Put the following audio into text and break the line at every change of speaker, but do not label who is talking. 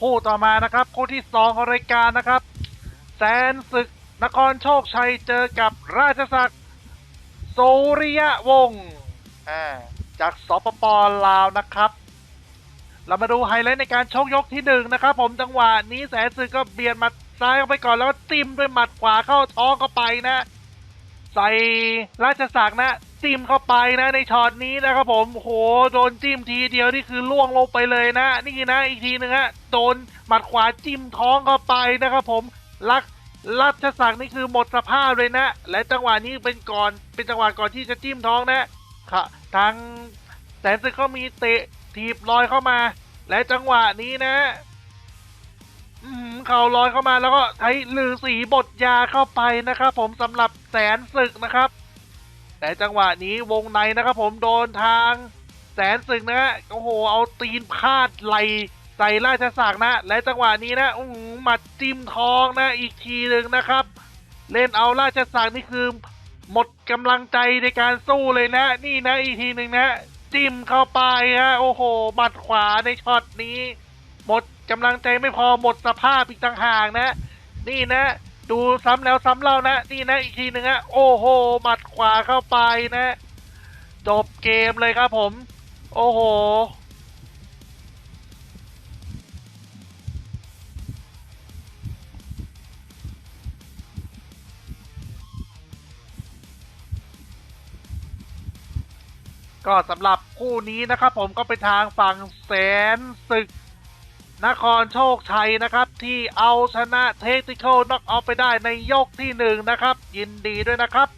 คู่ต่อมานะครับ คู่ที่สองของรายการนะครับ แสนศึกนครโชคชัยเจอกับราชศักดิ์สุริยะวงศ์อ่าจากสปปลาวนะครับ เรามาดูไฮไลท์ในการชกยกที่หนึ่งนะครับ ผมจังหวะนี้แสนศึกก็เบียดหมัดซ้ายเข้าไปก่อนแล้วก็จิ้มด้วยหมัดขวาเข้าท้องเข้าไปนะ ใส่ราชศักดิ์นะ จิ้มเข้าไปนะในช็อตนี้นะครับผมโหโดนจิ้มทีเดียวนี่คือล่วงลงไปเลยนะ นี่นะอีกทีหนึ่งฮะโดนหมัดขวาจิ้มท้องเข้าไปนะครับผมลักรัชศักดิ์นี่คือหมดสภาพเลยนะ และจังหวะนี้เป็นก่อนเป็นจังหวะก่อนที่จะจิ้มท้องนะค่ะทางแสนศึกก็มีเตะถีบลอยเข้ามา และจังหวะนี้นะอืมเข่าลอยเข้ามาแล้วก็ใช้ลือสีบทยาเข้าไปนะครับ ผมสำหรับแสนศึกนะครับ แต่จังหวะนี้วงในนะครับผมโดนทางแสนศึกนะฮะโอ้โห เอาตีนพาดไหลใส่ราชศักดิ์นะ และจังหวะนี้นะอื้หมัดจิ้มท้องนะอีกทีหนึ่งนะครับ เล่นเอาราชศักดิ์นี่คือ หมดกำลังใจในการสู้เลยนะ นี่นะอีกทีหนึ่งนะ จิ้มเข้าไปฮะโอ้โหหมัดขวาในช็อตนี้ หมดกำลังใจไม่พอหมดสภาพอีกต่างหากนะ นี่นะ ดูซ้ำแล้วซ้ำเล่านะ นี่นะอีกทีหนึ่งฮะโอ้โหหมัดขวาเข้าไปนะ จบเกมเลยครับผม โอ้โหก็สำหรับคู่นี้นะครับผมก็เป็นทางฝั่งแสนศึก นครโชคชัยนะครับ ที่เอาชนะเทคนิคอลน็อกเอาไปได้ในยกที่หนึ่งนะครับ ยินดีด้วยนะครับ